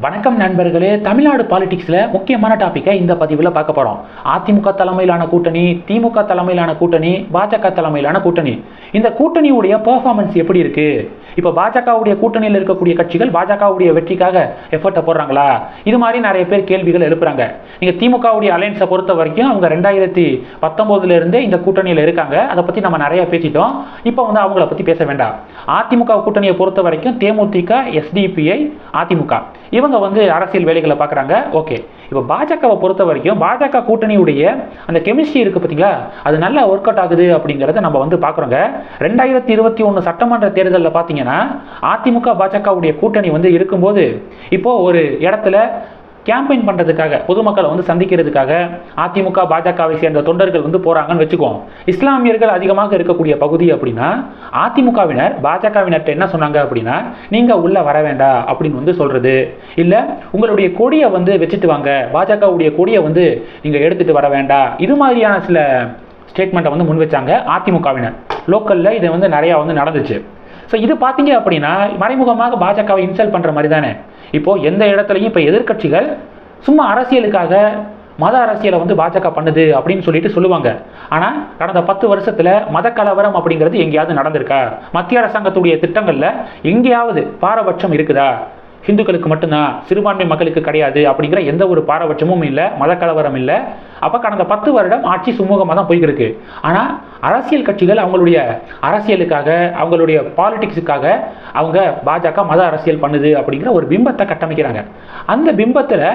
வணக்கம் நண்பர்களே தமிழ்நாடு பாலிடிக்ஸில் முக்கியமான டாப்பிக்கை இந்த பதிவில் பார்க்க போகிறோம் அதிமுக தலைமையிலான கூட்டணி திமுக தலைமையிலான கூட்டணி பாஜக தலைமையிலான கூட்டணி. இந்த கூட்டணியுடைய பெர்ஃபார்மன்ஸ் எப்படி இருக்குது இப்போ பாஜகவுடைய கூட்டணியில் இருக்கக்கூடிய கட்சிகள் பாஜகவுடைய வெற்றிக்காக எஃபர்ட்டை போடுறாங்களா? இது மாதிரி நிறைய பேர் கேள்விகள் எழுப்புறாங்க. நீங்கள் திமுகவுடைய அலையன்ஸை பொறுத்த வரைக்கும் அவங்க ரெண்டாயிரத்தி பத்தொம்போதுலேருந்தே இந்த கூட்டணியில் இருக்காங்க. அதை பற்றி நம்ம நிறைய பேசிட்டோம். இப்போ வந்து அவங்கள பற்றி பேச வேண்டாம். அதிமுக கூட்டணியை பொறுத்த வரைக்கும் தேமுதிக எஸ்டிபிஐ அதிமுக. இவங்க வந்து அரசியல் வேலைகளை பார்க்குறாங்க. ஓகே. இப்போ பாஜகவை பொறுத்த வரைக்கும் பாஜக கூட்டணியுடைய அந்த கெமிஸ்ட்ரி இருக்குது பார்த்தீங்களா? அது நல்லா ஒர்க் அவுட் ஆகுது அப்படிங்கிறத நம்ம வந்து பார்க்குறோங்க. ரெண்டாயிரத்தி இருபத்தி ஒன்று சட்டமன்ற தேர்தலில் பார்த்தீங்கன்னா அதிமுக பாஜகவுடைய கூட்டணி வந்து இருக்கும்போது இப்போ ஒரு இடத்துல கேம்பெயின் பண்ணுறதுக்காக பொதுமக்களை வந்து சந்திக்கிறதுக்காக அதிமுக பாஜகவை சேர்ந்த தொண்டர்கள் வந்து போகிறாங்கன்னு வச்சுக்குவோம். இஸ்லாமியர்கள் அதிகமாக இருக்கக்கூடிய பகுதி அப்படின்னா அதிமுகவினர் பாஜகவினர்கிட்ட என்ன சொன்னாங்க அப்படின்னா நீங்கள் உள்ளே வர வேண்டாம் அப்படின்னு வந்து சொல்கிறது இல்லை உங்களுடைய கொடியை வந்து வச்சுட்டு வாங்க பாஜகவுடைய கொடியை வந்து நீங்கள் எடுத்துகிட்டு வர வேண்டாம் இது மாதிரியான சில ஸ்டேட்மெண்ட்டை வந்து முன் வச்சாங்க அதிமுகவினர். லோக்கலில் இது வந்து நிறையா வந்து நடந்துச்சு. ஸோ இது பார்த்தீங்க அப்படின்னா மறைமுகமாக பாஜகவை இன்சல்ட் பண்ணுற மாதிரி தானே. இப்போது எந்த இடத்துலையும் இப்போ எதிர்க்கட்சிகள் சும்மா அரசியலுக்காக மத அரசியலை வந்து பாஜக பண்ணுது அப்படின்னு சொல்லிட்டு சொல்லுவாங்க. ஆனால் கடந்த பத்து வருஷத்தில் மத கலவரம் அப்படிங்கிறது எங்கேயாவது நடந்திருக்கா? மத்திய அரசாங்கத்துடைய திட்டங்களில் எங்கேயாவது பாரபட்சம் இருக்குதா? ஹிந்துக்களுக்கு மட்டும்தான் சிறுபான்மை மக்களுக்கு கிடையாது அப்படிங்கிற எந்த ஒரு பாரபட்சமும் இல்லை மத கலவரம் இல்லை. அப்போ கடந்த பத்து வருடம் ஆட்சி சுமூகமாக தான் போய்கிருக்கு ஆனால் அரசியல் கட்சிகள் அவங்களுடைய அரசியலுக்காக அவங்களுடைய பாலிடிக்ஸுக்காக அவங்க பாஜக மத அரசியல் பண்ணுது அப்படிங்கிற ஒரு பிம்பத்தை கட்டமைக்கிறாங்க. அந்த பிம்பத்தில்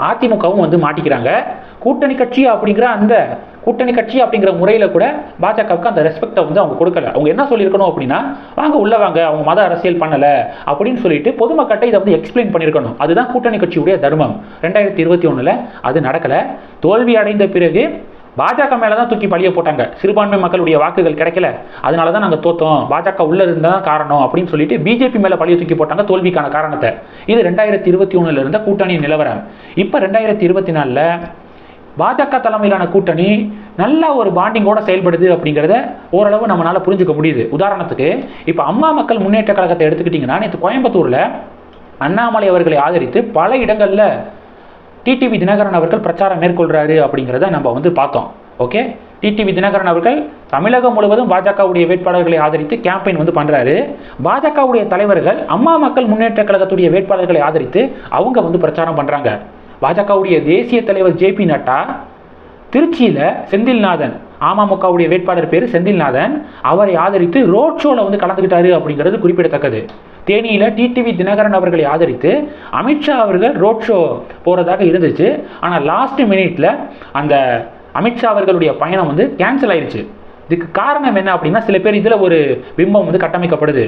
அதிமுகவும் வந்து மாட்டிக்கிறாங்க. கூட்டணி கட்சி அப்படிங்கிற அந்த கூட்டணி கட்சி அப்படிங்கிற முறையில் கூட பாஜகவுக்கு அந்த ரெஸ்பெக்டை வந்து அவங்க கொடுக்கல. அவங்க என்ன சொல்லியிருக்கணும் அப்படின்னா வாங்க உள்ள வாங்க அவங்க மத அரசியல் பண்ணலை அப்படின்னு சொல்லிட்டு பொதுமக்கள்கிட்ட இதை வந்து எக்ஸ்பிளைன் பண்ணியிருக்கணும். அதுதான் கூட்டணி கட்சியுடைய தர்மம். ரெண்டாயிரத்தி இருபத்தி ஒன்றில் அது நடக்கலை. தோல்வி அடைந்த பிறகு பாஜக மேலே தான் தூக்கி பழிய போட்டாங்க. சிறுபான்மை மக்களுடைய வாக்குகள் கிடைக்கல. அதனால தான் நாங்கள் தோத்தோம். பாஜக உள்ளே இருந்தால் காரணம் அப்படின்னு சொல்லிட்டு பிஜேபி மேலே பழிய தூக்கி போட்டாங்க தோல்விக்கான காரணத்தை. இது ரெண்டாயிரத்தி இருபத்தி ஒன்றில் இருந்த கூட்டணி நிலவரம். இப்போ ரெண்டாயிரத்தி இருபத்தி நாலில் பாஜக தலைமையிலான கூட்டணி நல்ல ஒரு பாண்டிங்கோட செயல்படுது அப்படிங்கிறத ஓரளவு நம்மளால் புரிஞ்சுக்க முடியுது. உதாரணத்துக்கு இப்போ அம்மா மக்கள் முன்னேற்ற கழகத்தை எடுத்துக்கிட்டிங்கன்னா நேற்று கோயம்புத்தூரில் அண்ணாமலை அவர்களை ஆதரித்து பல இடங்களில் டிடிவி தினகரன் அவர்கள் பிரச்சாரம் மேற்கொள்கிறாரு அப்படிங்கிறத நம்ம வந்து பார்த்தோம். ஓகே டிடிவி தினகரன் அவர்கள் தமிழகம் முழுவதும் பாஜகவுடைய வேட்பாளர்களை ஆதரித்து கேம்பெயின் வந்து பண்ணுறாரு பாஜகவுடைய தலைவர்கள் அம்மா மக்கள் முன்னேற்ற கழகத்துடைய வேட்பாளர்களை ஆதரித்து அவங்க வந்து பிரச்சாரம் பண்ணுறாங்க பாஜகவுடைய தேசிய தலைவர் ஜே பி நட்டா திருச்சியில் செந்தில்நாதன் அமமுகவுடைய வேட்பாளர் பேர் செந்தில்நாதன் அவரை ஆதரித்து ரோட் ஷோவில் வந்து கலந்துக்கிட்டாரு அப்படிங்கிறது குறிப்பிடத்தக்கது. தேனியில் டிடிவி தினகரன் அவர்களை ஆதரித்து அமித்ஷா அவர்கள் ரோட் ஷோ போகிறதாக இருந்துச்சு. ஆனால் லாஸ்ட் மினிட்ல அந்த அமித்ஷா அவர்களுடைய பயணம் வந்து கேன்சல் ஆயிடுச்சு இதுக்கு காரணம் என்ன அப்படின்னா சில பேர் இதில் ஒரு பிம்பம் வந்து கட்டமைக்கப்படுது.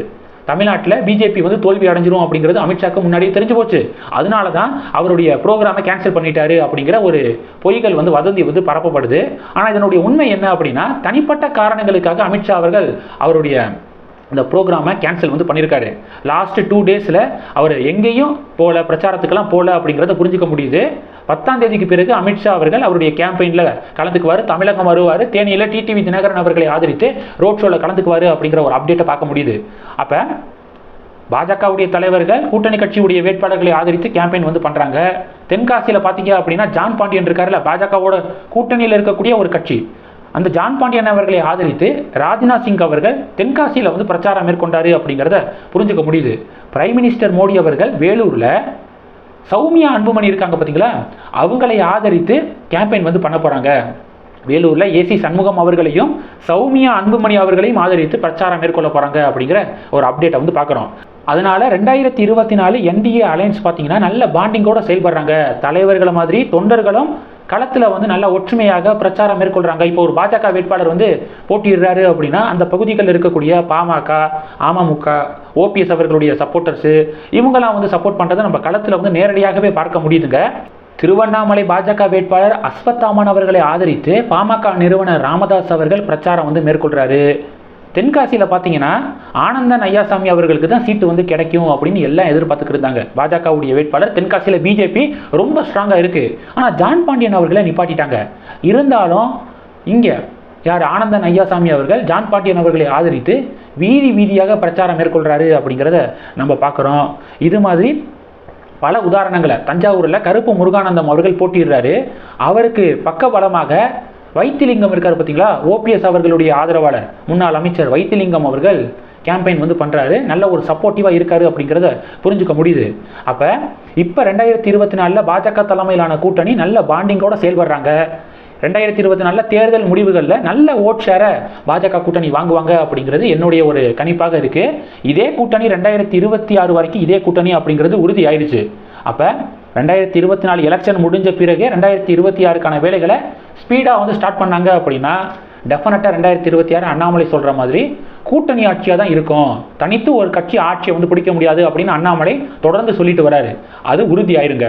தமிழ்நாட்டில் பிஜேபி வந்து தோல்வி அடைஞ்சிரும் அப்படிங்கிறது அமித்ஷாக்கு முன்னாடியே தெரிஞ்சு போச்சு. அதனால தான் அவருடைய ப்ரோக்ராமை கேன்சல் பண்ணிட்டாரு அப்படிங்கிற ஒரு பொய்கள் வந்து வதந்தி வந்து பரப்பப்படுது. ஆனால் இதனுடைய உண்மை என்ன அப்படின்னா தனிப்பட்ட காரணங்களுக்காக அமித்ஷா அவர்கள் அவருடைய இந்த ப்ரோக்ராமை கேன்சல் வந்து பண்ணியிருக்காரு லாஸ்ட் டூ டேஸில் அவர் எங்கேயும் போகல பிரச்சாரத்துக்கெல்லாம் போகல அப்படிங்கிறத புரிஞ்சுக்க முடியுது. பத்தாம் தேதிக்கு பிறகு அமித்ஷா அவர்கள் அவருடைய கேம்பெயினில் கலந்துக்குவார். தமிழகம் வருவார். தேனியில் டிடிவி தினகரன் அவர்களை ஆதரித்து ரோட் ஷோவில் கலந்துக்குவார் அப்படிங்கிற ஒரு அப்டேட்டை பார்க்க முடியுது. அப்போ பாஜகவுடைய தலைவர்கள் கூட்டணி கட்சியுடைய வேட்பாளர்களை ஆதரித்து கேம்பெயின் வந்து பண்ணுறாங்க தென்காசியில் பார்த்தீங்க அப்படின்னா ஜான் பாண்டியன் இருக்காருல்ல பாஜகவோட கூட்டணியில் இருக்கக்கூடிய ஒரு கட்சி. அந்த ஜான் பாண்டியன் அவர்களை ஆதரித்து ராஜ்நாத் சிங் அவர்கள் தென்காசியில் வந்து பிரச்சாரம் மேற்கொண்டாரு அப்படிங்கிறத புரிஞ்சுக்க முடியுது. பிரைம் மினிஸ்டர் மோடி அவர்கள் வேலூரில் சௌமியா அன்புமணி இருக்காங்க பார்த்தீங்களா அவங்களை ஆதரித்து கேம்பெயின் வந்து பண்ண போகிறாங்க வேலூரில் ஏசி சண்முகம் அவர்களையும் சௌமியா அன்புமணி அவர்களையும் ஆதரித்து பிரச்சாரம் மேற்கொள்ள போகிறாங்க அப்படிங்கிற ஒரு அப்டேட்டை வந்து பார்க்குறோம். அதனால் ரெண்டாயிரத்தி இருபத்தி நாலு என்டிஏ அலையன்ஸ் பார்த்தீங்கன்னா நல்ல பாண்டிங்கோட செயல்படுறாங்க. தலைவர்களை மாதிரி தொண்டர்களும் களத்தில் வந்து நல்ல ஒற்றுமையாக பிரச்சாரம் மேற்கொள்கிறாங்க இப்போ ஒரு பாஜக வேட்பாளர் வந்து போட்டியிடுறாரு அப்படின்னா அந்த பகுதிகளில் இருக்கக்கூடிய பாமக அமமுக ஓபிஎஸ் அவர்களுடைய சப்போர்ட்டர்ஸு இவங்கெல்லாம் வந்து சப்போர்ட் பண்ணுறதை நம்ம களத்தில் வந்து நேரடியாகவே பார்க்க முடியுதுங்க. திருவண்ணாமலை பாஜக வேட்பாளர் அஸ்வத்தாமன் அவர்களை ஆதரித்து பாமக நிறுவனர் ராமதாஸ் அவர்கள் பிரச்சாரம் வந்து மேற்கொள்கிறாரு தென்காசியில் பார்த்தீங்கன்னா ஆனந்தன் ஐயாசாமி அவர்களுக்கு தான் சீட்டு வந்து கிடைக்கும் அப்படின்னு எல்லாம் எதிர்பார்த்துக்கிருந்தாங்க பாஜகவுடைய வேட்பாளர் தென்காசியில் பிஜேபி ரொம்ப ஸ்ட்ராங்காக இருக்குது ஆனால் ஜான் பாண்டியன் அவர்களை நிப்பாட்டிட்டாங்க. இருந்தாலும் இங்கே யார்? ஆனந்தன் ஐயாசாமி அவர்கள் ஜான் பாண்டியன் அவர்களை ஆதரித்து வீதி வீதியாக பிரச்சாரம் மேற்கொள்கிறாரு அப்படிங்கிறத நம்ம பார்க்குறோம் இது மாதிரி பல உதாரணங்களை தஞ்சாவூரில் கருப்பு முருகானந்தம் அவர்கள் போட்டிடுறாரு அவருக்கு பக்க பலமாக வைத்திலிங்கம் இருக்கார் பார்த்தீங்களா ஓபிஎஸ் அவர்களுடைய ஆதரவாளர். முன்னாள் அமைச்சர் வைத்திலிங்கம் அவர்கள் கேம்பெயின் வந்து பண்ணுறாரு நல்ல ஒரு சப்போர்ட்டிவாக இருக்காரு அப்படிங்கிறத புரிஞ்சுக்க முடியுது. அப்போ இப்போ ரெண்டாயிரத்தி இருபத்தி நாலில் பாஜக தலைமையிலான கூட்டணி நல்ல பாண்டிங்கோட செயல்படுறாங்க. ரெண்டாயிரத்தி இருபத்தி நாலில் தேர்தல் முடிவுகளில் நல்ல ஓட் ஷேரை பாஜக கூட்டணி வாங்குவாங்க அப்படிங்கிறது என்னுடைய ஒரு கணிப்பாக இருக்குது இதே கூட்டணி ரெண்டாயிரத்தி இருபத்தி ஆறு வரைக்கும் இதே கூட்டணி அப்படிங்கிறது உறுதி ஆயிடுச்சு அப்போ ரெண்டாயிரத்தி இருபத்தி நாலு எலெக்ஷன் முடிஞ்ச பிறகு ரெண்டாயிரத்தி இருபத்தி ஆறுக்கான வேலைகளை ஸ்பீடாக வந்து ஸ்டார்ட் பண்ணாங்க அப்படின்னா டெஃபினட்டாக ரெண்டாயிரத்தி இருபத்தி ஆறு அண்ணாமலை சொல்கிற மாதிரி கூட்டணி ஆட்சியாக தான் இருக்கும். தனித்து ஒரு கட்சி ஆட்சியை வந்து பிடிக்க முடியாது அப்படின்னு அண்ணாமலை தொடர்ந்து சொல்லிட்டு வராரு. அது உறுதி ஆயிருங்க